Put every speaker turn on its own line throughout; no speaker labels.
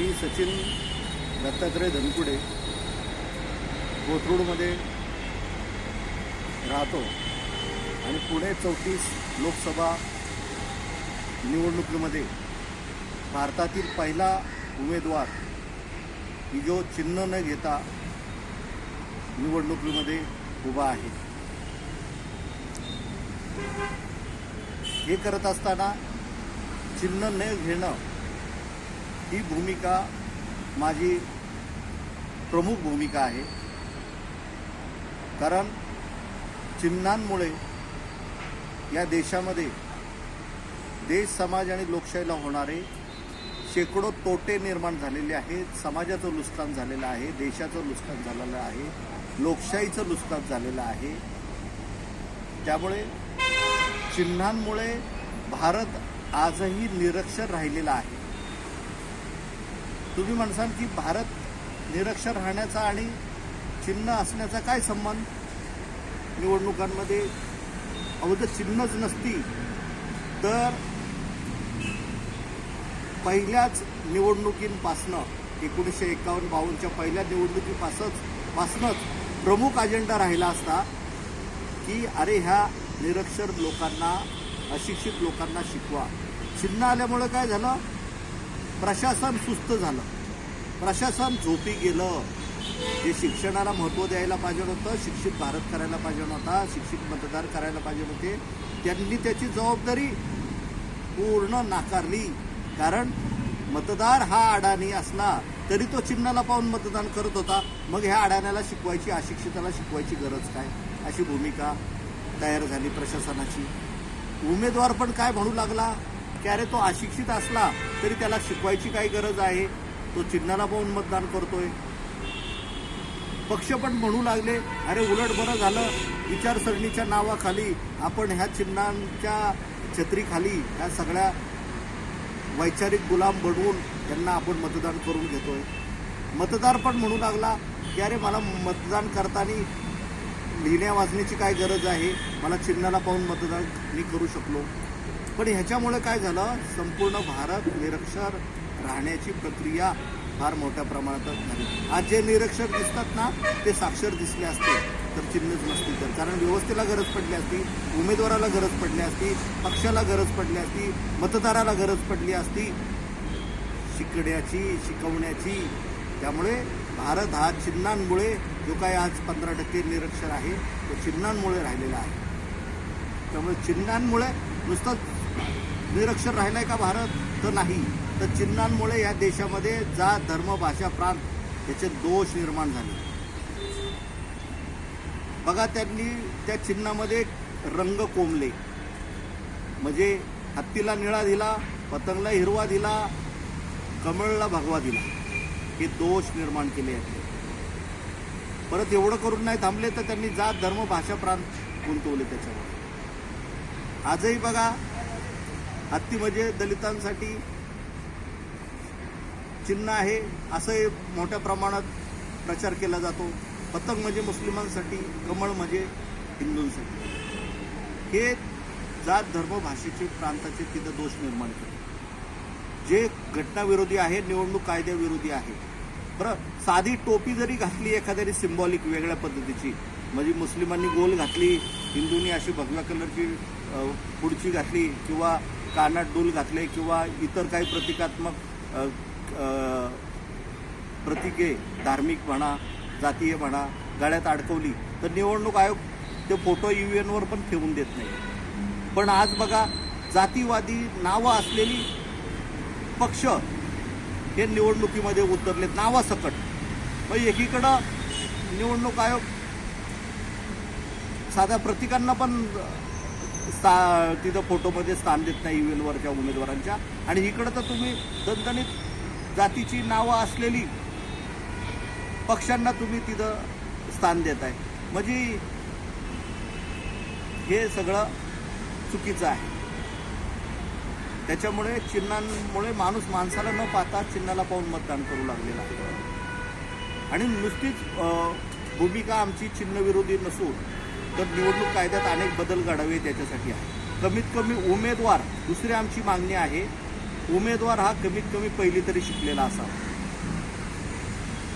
मी सचिन दत्तात्रय धनकुडे कोथरूडमध्ये राहतो. आणि पुणे चौतीस लोकसभा निवडणुकीमध्ये भारतातील पहिला उमेदवार की जो चिन्ह न घेता निवडणुकीमध्ये उभा आहे. हे करत असताना चिन्ह न घेणं ही भूमिका माझी प्रमुख भूमिका आहे. कारण चिन्हांमुळे या देशामध्ये देश समाज आणि लोकशाहीला होणारे शेकडो तोटे निर्माण झालेले आहेत समाजाचं नुकसान झालेलं आहे देशाचं नुकसान झालेलं आहे लोकशाहीचं नुकसान झालेलं आहे. त्यामुळे चिन्हांमुळे भारत आजही निरक्षर राहिलेला आहे. तुम्ही म्हणसाल की भारत निरक्षर राहण्याचा आणि चिन्ह असण्याचा काय संबंध? निवडणुकांमध्ये अगोदर चिन्हच नसती तर पहिल्याच निवडणुकींपासनं एकोणीसशे एकावन्न बावन्नच्या पहिल्या निवडणुकीपासच पासनंच प्रमुख अजेंडा राहिला असता की अरे ह्या निरक्षर लोकांना अशिक्षित लोकांना शिकवा. चिन्ह आल्यामुळं काय झालं? प्रशासन सुस्त झालं. प्रशासन झोपी गेलं. जे शिक्षणाला महत्त्व द्यायला पाहिजे होतं शिक्षित भारत करायला पाहिजे होता शिक्षित मतदार करायला पाहिजे होते त्यांनी त्याची जबाबदारी पूर्ण नाकारली. कारण मतदार हा अडाणी असला तरी तो चिन्हाला पाहून मतदान करत होता. मग ह्या अडाण्याला शिकवायची अशिक्षिताला शिकवायची गरज काय? अशी भूमिका तयार झाली प्रशासनाची. उमेदवार पण काय म्हणू लागला? की अरे तो अशिक्षित असला तरी त्याला शिकवायची काय गरज आहे? तो चिन्हाला पाहून मतदान करतोय. पक्ष पण म्हणू लागले अरे उलट बरं झालं. विचारसरणीच्या नावाखाली आपण ह्या चिन्हांच्या छत्रीखाली ह्या सगळ्या वैचारिक गुलाम बनवून त्यांना आपण मतदान करून घेतोय. मतदार पण म्हणू लागला की अरे मला मतदान करताना लिहिण्या वाचण्याची काय गरज आहे? मला चिन्हाला पाहून मतदान मी करू शकलो. पण ह्याच्यामुळे काय झालं? संपूर्ण भारत निरक्षर राहण्याची प्रक्रिया फार मोठ्या प्रमाणात झाली. आज जे निरक्षर दिसतात ना ते साक्षर दिसले असते. तर चिन्हच नसती तर. कारण व्यवस्थेला गरज पडली असती उमेदवाराला गरज पडली असती पक्षाला गरज पडली असती मतदाराला गरज पडली असती. शिकण्याची शिकवण्याची. त्यामुळे भारत हा चिन्हांमुळे जो काय आज पंधरा टक्के निरक्षर आहे तो चिन्हांमुळे राहिलेला आहे. त्यामुळे चिन्हांमुळे नुसतं निरक्षर राहिलाय का भारत? तर नाही. तर चिन्हांमुळे या देशामध्ये जात धर्म भाषा प्रांत याचे दोष निर्माण झाले. बघा त्यांनी त्या चिन्हामध्ये रंग कोंबले. म्हणजे हत्तीला निळा दिला पतंगला हिरवा दिला कमळला भगवा दिला. हे दोष निर्माण केले आहेत परत एवढं करून नाही थांबले तर त्यांनी जात धर्म भाषा प्रांत गुंतवले त्याच्यावर. आजही बघा हत्ती म्हणजे दलितांसाठी चिन्ह आहे. असं मोठ्या प्रमाणात प्रचार केला जातो. पतंग म्हणजे मुस्लिमांसाठी कमळ म्हणजे हिंदूंसाठी. हे जात धर्म भाषेचे प्रांताचे तिथं दोष निर्माण करते जे घटनाविरोधी आहे निवडणूक कायद्याविरोधी आहे. बरं साधी टोपी जरी घातली एखाद्याने सिम्बॉलिक वेगळ्या पद्धतीची म्हणजे मुस्लिमांनी गोल घातली हिंदूंनी अशी भगव्या कलरची पुढची घातली किंवा कानात डोल घातले किंवा इतर काही प्रतिकात्मक प्रतिके धार्मिक म्हणा जातीय म्हणा गळ्यात अडकवली तर निवडणूक आयोग ते फोटो यू एनवर पण ठेवून देत नाही. पण आज बघा जातीवादी नावं असलेली पक्ष हे निवडणुकीमध्ये उतरलेत नावासकट मग एकीकडं निवडणूक आयोग साध्या प्रतिकांना पण स्था तिथं फोटोमध्ये स्थान देत नाही इव्हेनवरच्या उमेदवारांच्या. आणि इकडं तर तुम्ही दणदणीत जातीची नावं असलेली पक्षांना तुम्ही तिथं स्थान देत आहे म्हणजे हे सगळं चुकीचं आहे. त्याच्यामुळे चिन्हांमुळे माणूस माणसाला न पाहता चिन्हाला पाहून मतदान करू लागलेला आहे. आणि नुसतीच भूमिका आमची चिन्हविरोधी नसून तर निवडणूक कायद्यात अनेक बदल घडावे त्याच्यासाठी आहे. कमीत कमी उमेदवार दुसरी आमची मागणी आहे उमेदवार हा कमीत कमी पहिली तरी शिकलेला असावा.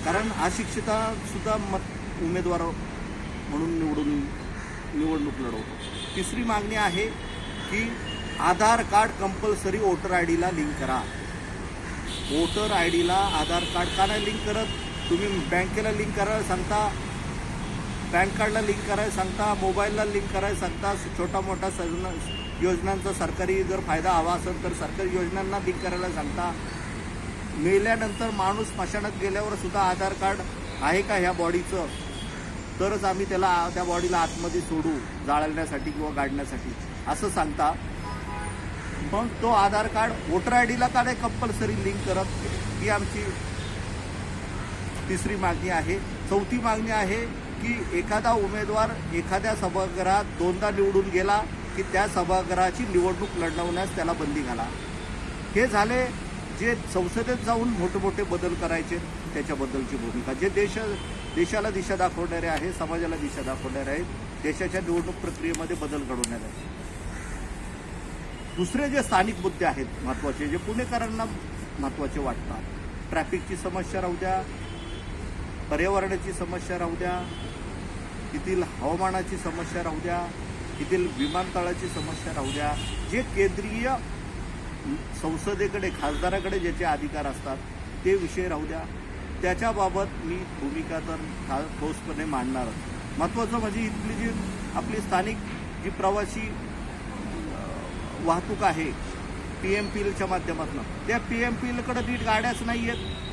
कारण अशिक्षिता सुद्धा मत उमेदवार म्हणून निवडून निवडणूक लढवतो. तिसरी मागणी आहे की Aadhaar card compulsory voter I Dila link करा. वोटर आय डीला आधार कार्ड का नाही लिंक करत? तुम्ही बँकेला लिंक करायला सांगता पॅन कार्डला लिंक करायला सांगता मोबाईलला लिंक करायला सांगता छोटा मोठा सजना योजनांचा सरकारी जर फायदा हवा असेल तर सरकारी योजनांना लिंक करायला सांगता. मेल्यानंतर माणूस स्मशानात गेल्यावर सुद्धा आधार कार्ड आहे का ह्या बॉडीचं? तरच आम्ही त्याला त्या बॉडीला आतमध्ये सोडू जाळण्यासाठी किंवा गाडण्यासाठी असं सांगता. मग तो आधार कार्ड वोटर आय डीला का नाही कंपल्सरी लिंक करत? ही आमची तिसरी मागणी आहे. चौथी मागणी आहे की एखादा उमेदवार एखाद्या सभागृहात दोनदा निवडून गेला की त्या सभागृहाची निवडणूक लढवण्यास त्याला बंदी घाला. हे झाले जे संसदेत जाऊन मोठे मोठे बदल करायचे त्याच्याबद्दलची भूमिका. जे देश देशाला दिशा दाखवणारे आहे समाजाला दिशा दाखवणारे आहेत देशाच्या निवडणूक प्रक्रियेमध्ये बदल घडवणारे आहेत. दुसरे जे स्थानिक मुद्दे आहेत महत्त्वाचे जे पुणेकरांना महत्त्वाचे वाटतात. ट्रॅफिकची समस्या राहू द्या पर्यावरणाची समस्या राहू द्या येथील हवामानाची समस्या राहू द्या येथील विमानतळाची समस्या राहू द्या. जे केंद्रीय संसदेकडे खासदाराकडे ज्याचे अधिकार असतात ते विषय राहू द्या. त्याच्याबाबत मी भूमिका तर ठा- ठोसपणे मांडणारच महत्त्वाचं म्हणजे इथली जी आपली स्थानिक जी प्रवासी वाहतूक आहे पी एम पी एलच्या माध्यमातून. त्या पी एम पी एलकडे नीट गाड्याच नाही आहेत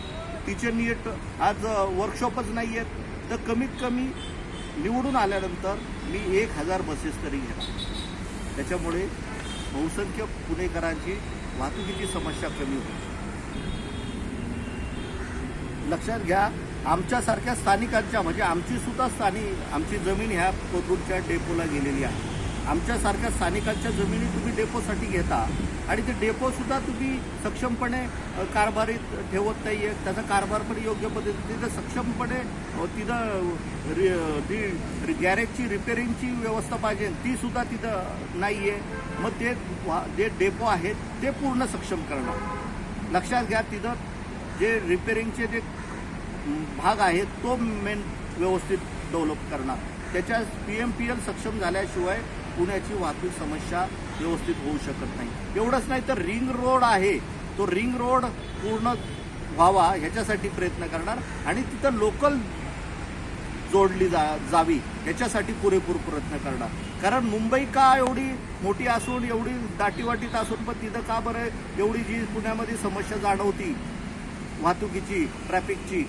टीचर नीट आज वर्कशॉपच नाही आहेत. तर कमीत कमी निवडून आल्यानंतर मी एक हजार बसेस तरी घेणार. त्याच्यामुळे बहुसंख्य पुणेकरांची वाहतुकीची समस्या कमी होईल. लक्षात घ्या आमच्यासारख्या स्थानिकांच्या म्हणजे आमची सुद्धा स्थानिक आमची जमीन ह्या कोथरूडच्या डेपोला गेलेली आहे. आमच्यासारख्या स्थानिकांच्या जमिनी तुम्ही डेपोसाठी घेता आणि ते डेपोसुद्धा तुम्ही सक्षमपणे कारभारीत ठेवत नाही आहे त्याचा कारभार पण योग्य पद्धतीने सक्षमपणे अ, तिथं रि- ती गॅरेजची रिपेरिंगची व्यवस्था पाहिजे ती सुद्धा तिथं नाही आहे मग ते वा- जे डेपो आहेत ते पूर्ण सक्षम करणं लक्षात घ्या तिथं जे रिपेरिंगचे जे भाग आहेत तो मेन व्यवस्थित डेव्हलप करणार. त्याच्या पी एम पी एल सक्षम झाल्याशिवाय पुण्याची वाहतूक समस्या व्यवस्थित होऊ शकत नाही. एवढंच नाही तर रिंग रोड आहे. तो रिंग रोड पूर्ण व्हावा ह्याच्यासाठी प्रयत्न करणार आणि तिथं लोकल जोडली जा जावी याच्यासाठी पुरेपूर प्रयत्न करणार. कारण मुंबई का एवढी मोठी असून एवढी दाटीवाटीत असून पण तिथं का बरं एवढी जी पुण्यामध्ये समस्या जाणवती वाहतुकीची ट्रॅफिकची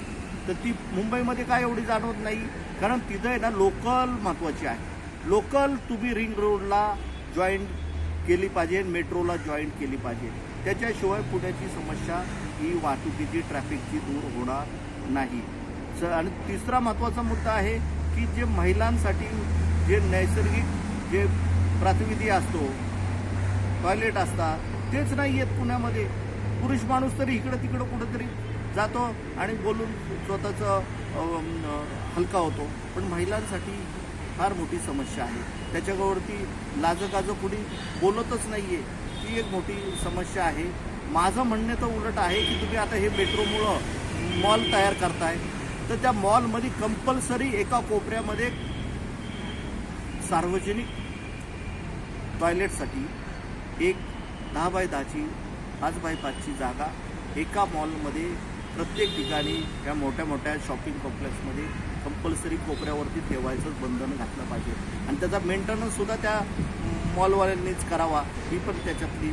तर ती मुंबईमध्ये काय एवढी जाणवत नाही? कारण तिथं आहे ना लोकल महत्त्वाची आहे. लोकल तुम्ही रिंग रोडला जॉईंट केली पाहिजे मेट्रोला जॉईंट केली पाहिजे. त्याच्याशिवाय पुण्याची समस्या ही वाहतुकीची ट्रॅफिकची दूर होणार नाही. स आणि तिसरा महत्त्वाचा मुद्दा आहे की जे महिलांसाठी जे नैसर्गिक जे प्रातिनिधी असतो टॉयलेट असतात तेच नाही येत पुण्यामध्ये. पुरुष माणूस तरी इकडं तिकडं कुठंतरी जातो आणि बोलून स्वतःचं हलका होतो. पण महिलांसाठी फार मोठी समस्या आहे. त्याच्यावरती लाजकाजं कुणी बोलतच नाही आहे ती एक मोठी समस्या आहे. माझं म्हणणे तर उलट आहे की तुम्ही आता हे मेट्रोमुळं मॉल तयार करताय. तर त्या मॉलमध्ये कंपल्सरी एका कोपऱ्यामध्ये सार्वजनिक टॉयलेटसाठी एक दहा बाय दहाची पाच बाय पाचची जागा एका मॉलमध्ये प्रत्येक ठिकाणी या मोठ्या मोठ्या शॉपिंग कॉम्प्लेक्समध्ये कंपल्सरी कोपऱ्यावरती ठेवायचंच बंधन घातलं पाहिजे. आणि त्याचा मेंटेनन्ससुद्धा त्या मॉलवाल्यांनीच करावा ही पण त्याच्यातली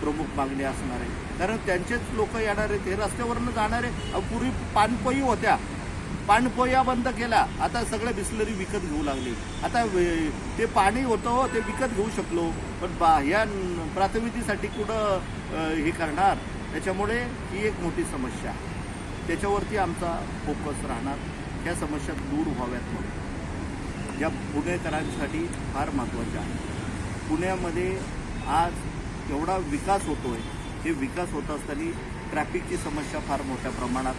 प्रमुख मागणी असणार आहे. कारण त्यांचेच लोक येणार आहेत हे रस्त्यावरनं जाणारे पूर्वी पाणपोई होत्या. पाणपोया बंद केला आता सगळं बिस्लरी विकत घेऊ लागली. आता वे- ते पाणी होतं हो, ते विकत घेऊ शकलो पण बा ह्या न- कुठं हे करणार? त्याच्यामुळे ही एक मोठी समस्या आहे. त्याच्यावरती आमचा फोकस राहणार. ह्या समस्या दूर व्हाव्यात म्हणून. या पुणेकरांसाठी फार महत्त्वाच्या आहे पुण्यामध्ये आज एवढा विकास होतोय हे विकास होत असताना ट्रॅफिकची समस्या फार मोठ्या प्रमाणात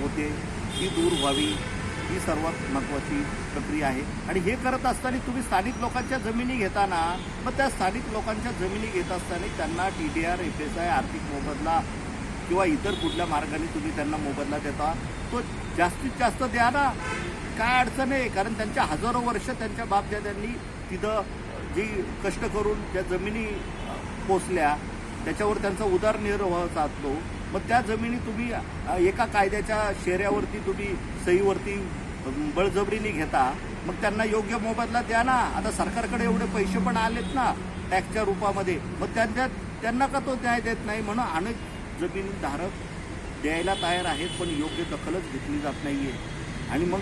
होते. ती दूर व्हावी ही सर्वात महत्त्वाची प्रक्रिया आहे. आणि हे करत असताना तुम्ही स्थानिक लोकांच्या जमिनी घेताना मग त्या स्थानिक लोकांच्या जमिनी घेत असताना त्यांना T D R F S I आर्थिक मोबदला किंवा इतर कुठल्या मार्गाने तुम्ही त्यांना मोबदला देता तो जास्तीत जास्त द्या ना. काय अडचण आहे? कारण त्यांच्या हजारो वर्ष त्यांच्या बापदाद्यांनी तिथं जी कष्ट करून त्या जमिनी पोचल्या त्याच्यावर त्यांचा उदरनिर्वाह साधतो. मग त्या जमिनी तुम्ही एका कायद्याच्या शेऱ्यावरती तुम्ही सहीवरती बळजबरीने घेता मग त्यांना योग्य मोबदला द्या ना. आता सरकारकडे एवढे पैसे पण आलेत ना टॅक्सच्या रूपामध्ये. मग त्यांच्या त्यांना का तो न्याय देत नाही? म्हणून अनेक जमीनधारक द्यायला तयार आहेत पण योग्य दखलच घेतली जात नाही आहे आणि मग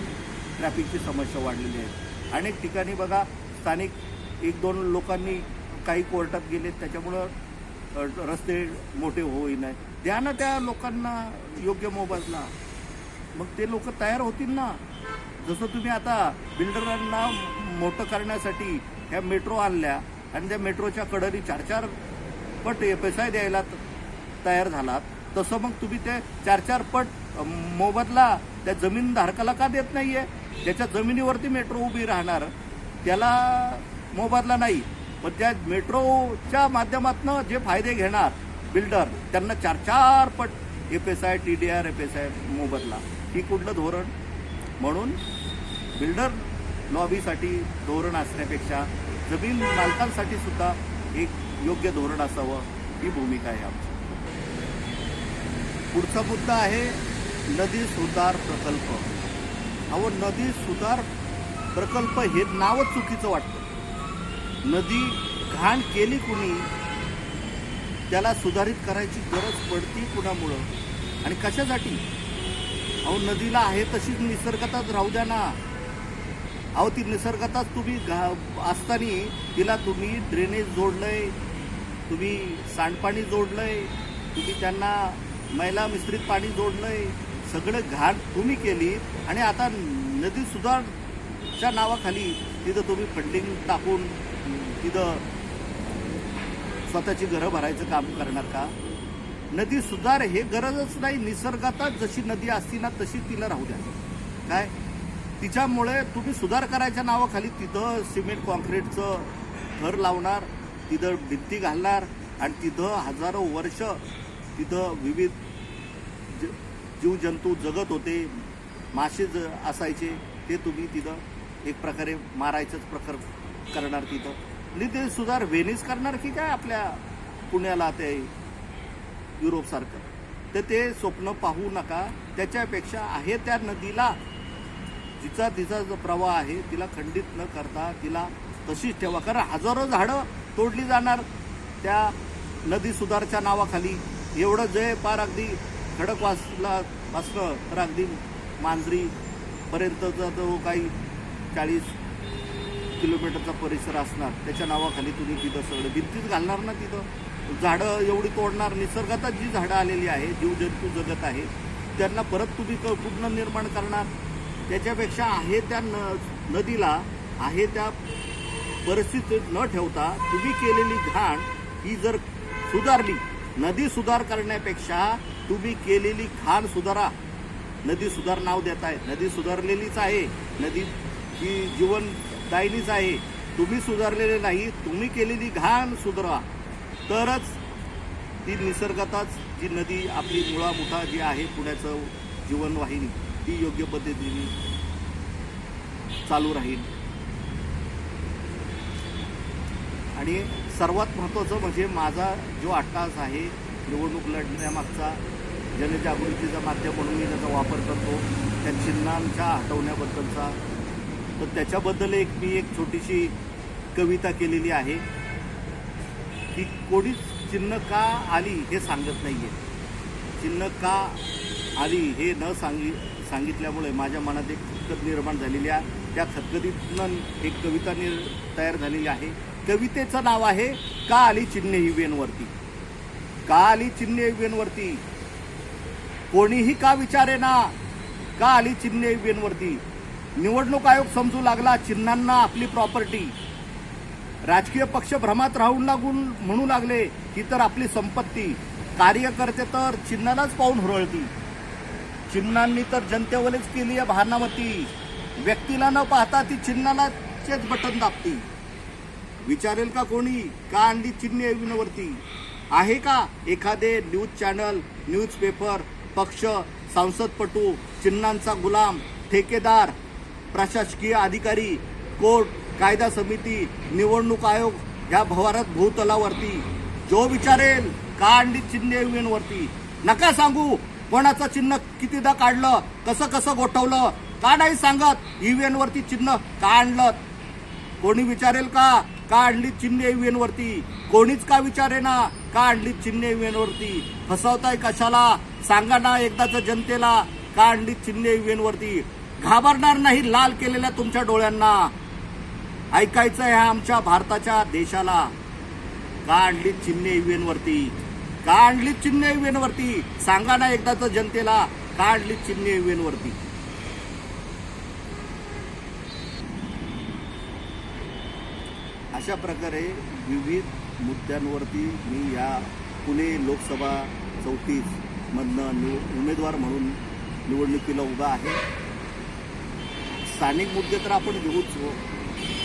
ट्रॅफिकची समस्या वाढलेली आहे. अनेक ठिकाणी बघा स्थानिक एक दोन लोकांनी काही कोर्टात गेले त्याच्यामुळं रस्ते मोठे होई द्या ना त्या लोकांना योग्य मोबदला. मग ते लोक तयार होतील ना? जसं तुम्ही आता बिल्डरांना मोठं करण्यासाठी ह्या मेट्रो आणल्या आणि त्या मेट्रोच्या कडरी चार चार पट एफ एस आय द्यायला तयार झालात तसं मग तुम्ही ते चार चार पट मोबदला त्या जमीनधारकाला का देत नाही आहे ज्याच्या जमिनीवरती मेट्रो उभी राहणार त्याला मोबदला नाही. पण त्या मेट्रोच्या माध्यमातून जे फायदे घेणार बिल्डर त्यांना चार चार पट F S I T D R F S I मोबदला. ही कुठलं धोरण? म्हणून बिल्डर लॉबीसाठी धोरण असण्यापेक्षा जमीन मालकांसाठी सुद्धा एक योग्य धोरण असावं ही भूमिका आहे आमची. पुढचा मुद्दा आहे नदी सुधार प्रकल्प. अहो नदी सुधार प्रकल्प हे नावच चुकीचं वाटतं. नदी घाण केली कुणी त्याला सुधारित करायची गरज पडती कुणामुळं? आणि कशासाठी? अहो नदीला आहे तशीच निसर्गातच राहू द्या ना. अहो ती निसर्गातच तुम्ही घा असताना तिला तुम्ही ड्रेनेज जोडलंय तुम्ही सांडपाणी जोडलंय तुम्ही त्यांना मैला मिश्रित पाणी जोडणं सगळं घाण तुम्ही केली आणि आता नदी सुधारच्या नावाखाली तिथं तुम्ही फंडिंग टाकून तिथं स्वतःची घरं भरायचं काम करणार का? नदी सुधार हे गरजच नाही निसर्गातच जशी नदी असती ना तशी तिला राहू द्या. काय? तिच्यामुळे तुम्ही सुधार करायच्या नावाखाली तिथं सिमेंट कॉन्क्रीटचं घर लावणार तिथं भिंती घालणार आणि तिथं हजारो वर्ष तिथं विविध ज- जीवजंतू जगत होते. मासे ज असायचे. ते तुम्ही तिथं एक प्रकारे मारायचंच प्रकार करणार तिथं. आणि ते सुधार वेनिस करणार की काय आपल्या पुण्याला ते युरोपसारखं तर ते स्वप्न पाहू नका. त्याच्यापेक्षा आहे त्या नदीला जिचा तिचा जो प्रवाह आहे तिला खंडित न करता तिला तशीच ठेवा. कारण हजारो झाडं तोडली जाणार त्या नदी सुधारच्या नावाखाली. एवढं जे पार अगदी खडक वासला असलं तर अगदी मांजरीपर्यंतचा जो काही चाळीस किलोमीटरचा परिसर असणार त्याच्या नावाखाली तुम्ही तिथं सगळं भिंतीच घालणार ना तिथं. झाडं एवढी तोडणार निसर्गातच जी झाडं आलेली आहे जीवजंतू जगत आहे त्यांना परत तुम्ही क- कुठनं निर्माण करणार. त्याच्यापेक्षा आहे त्या न नदीला आहे त्या परिस्थितीत न ठेवता तुम्ही केलेली घाण ही जर सुधारली नदी सुधार करण्यापेक्षा तुम्ही केलेली घाण सुधारा. नदी सुधार नाव देत आहे नदी सुधारलेलीच आहे. नदी ही जीवनदायिनीच आहे. तुम्ही सुधारलेले नाही तुम्ही केलेली घाण सुधारा. तरच ती निसर्गातच जी नदी आपली मुळामुठा जी आहे पुण्याचं जीवनवाहिनी ती योग्य पद्धतीने चालू राहील. आणि सर्वात महत्त्वाचं म्हणजे माझा जो अट्टास आहे निवडणूक लढण्यामागचा जनजागृतीचा माध्यम म्हणून मी त्याचा वापर करतो त्या चिन्हांच्या हटवण्याबद्दलचा. तर त्याच्याबद्दल एक मी एक छोटीशी कविता केलेली आहे की कोणीच चिन्ह का आली हे सांगत नाही आहे चिन्ह का आली हे न सांगी सांगितल्यामुळे माझ्या मनात एक खतखत निर्माण झालेली आहे. त्या खतखतीतनं एक कविता निर तयार झालेली आहे. कवितेचं नाव आहे का आली चिन्ह ही वेनवरती का आली चिन्ह ही वेनवरती कोणीही का विचारे ना का आली चिन्ह ही वेनवरती निवडणूक आयोग समजू लागला चिन्हांना आपली प्रॉपर्टी. राजकीय पक्ष भ्रमात राहून लागून म्हणू लागले ही तर आपली संपत्ती. कार्यकर्ते तर चिन्हालाच पाहून हुरळती चिन्हांनी तर जनतेवरच केली आहे भानामती व्यक्तीला न पाहता ती चिन्हालाचेच बटन दाबती विचारेल का कोणी? का आणली चिन्ह विनवरती आहे का एखादे न्यूज चॅनल न्यूज पेपर पक्ष संसदपटू चिन्हांचा गुलाम ठेकेदार प्रशासकीय अधिकारी कोर्ट कायदा समिती निवडणूक आयोग ह्या भवारात भूतलावरती? जो विचारेल का आणली चिन्ह वरती नका सांगू कोणाचं चिन्ह कितीदा काढलं कसं कसं गोठवलं का नाही सांगत? ईव्हीएनवरती चिन्ह का आणलं? कोणी विचारेल का? का आणली चिन्ह ईव्हीएन वरती कोणीच का विचारेना का आणली चिन्ह ईव्हीएन वरती फसवताय कशाला? सांगा ना एकदाच जनतेला. का आणली चिन्ह ईव्हीएन वरती घाबरणार नाही लाल केलेल्या तुमच्या डोळ्यांना. ऐकायचं आहे आमच्या भारताच्या देशाला. का आणली चिन्ह ईव्हीएन वरती का आणली चिन्ह ईव्हीएन वरती सांगा ना एकदाच जनतेला. का आणली चिन्ह ईव्हीएन अशा प्रकारे विविध मुद्द्यांवरती मी या पुणे लोकसभा चौतीसमधनं निव उमेदवार म्हणून निवडणुकीला उभा आहे. स्थानिक मुद्दे तर आपण घेऊच हो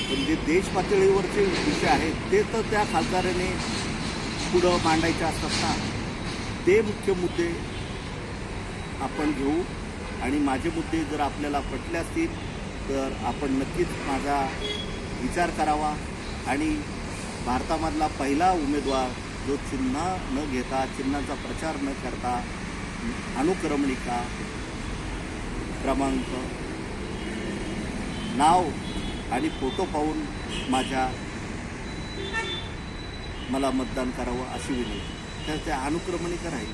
पण जे देश पातळीवरचे विषय आहेत ते तर त्या खासदाराने पुढं मांडायचे असतात ना. ते मुख्य मुद्दे आपण घेऊ आणि माझे मुद्दे जर आपल्याला पटले असतील तर आपण नक्कीच माझा विचार करावा. आणि भारतामधला पहिला उमेदवार जो चिन्ह न घेता चिन्हाचा प्रचार न करता अनुक्रमणिका क्रमांक नाव आणि फोटो पाहून माझ्या मला मतदान करावं अशी विनंती. तर त्या अनुक्रमणिका राहील